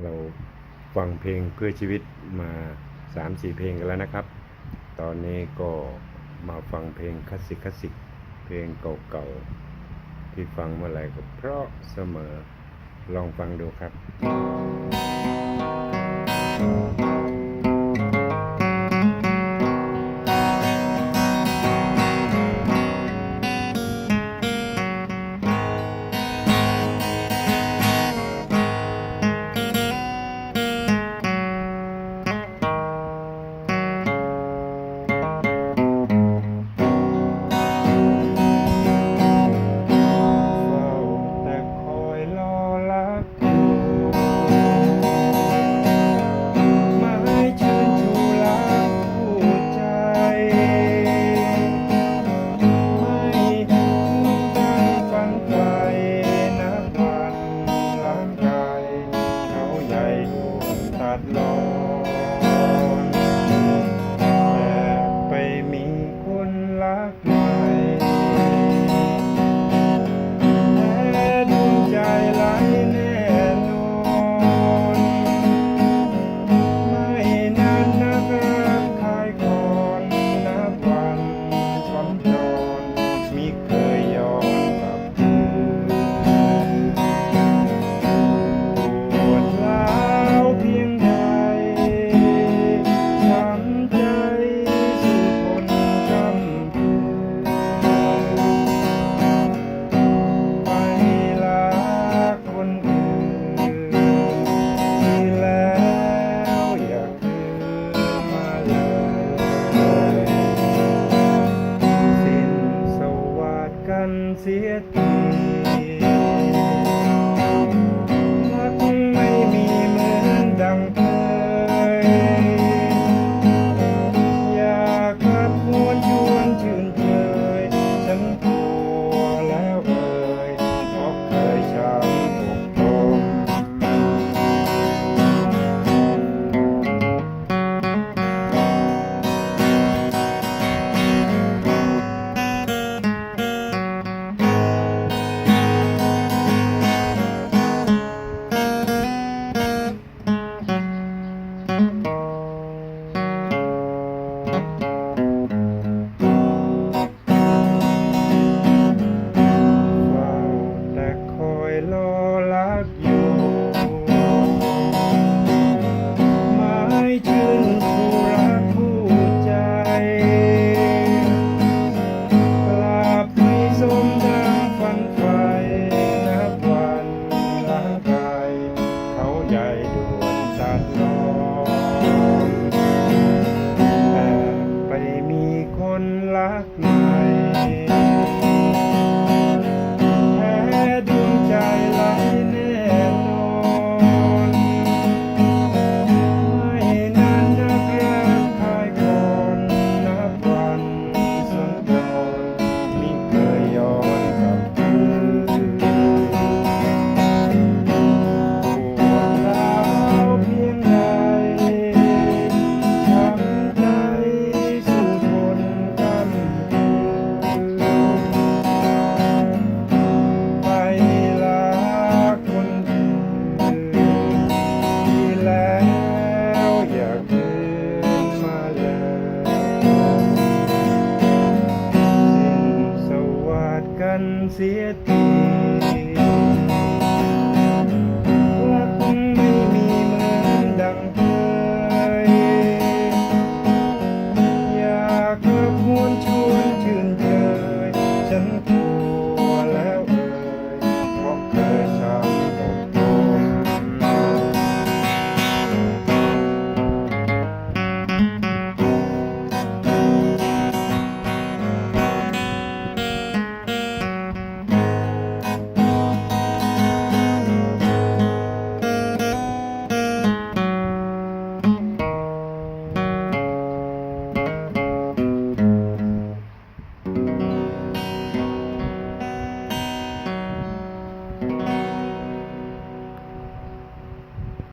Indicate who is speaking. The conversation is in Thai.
Speaker 1: เราฟังเพลงเพื่อชีวิตมาสามสี่เพลงกันแล้วนะครับ ตอนนี้ก็มาฟังเพลงคลาสสิกคลาสสิกเพลงเก่าๆที่ฟังเมื่อไหร่ก็เพราะเสมอลองฟังดูครับ nós. yeah. Música เสียที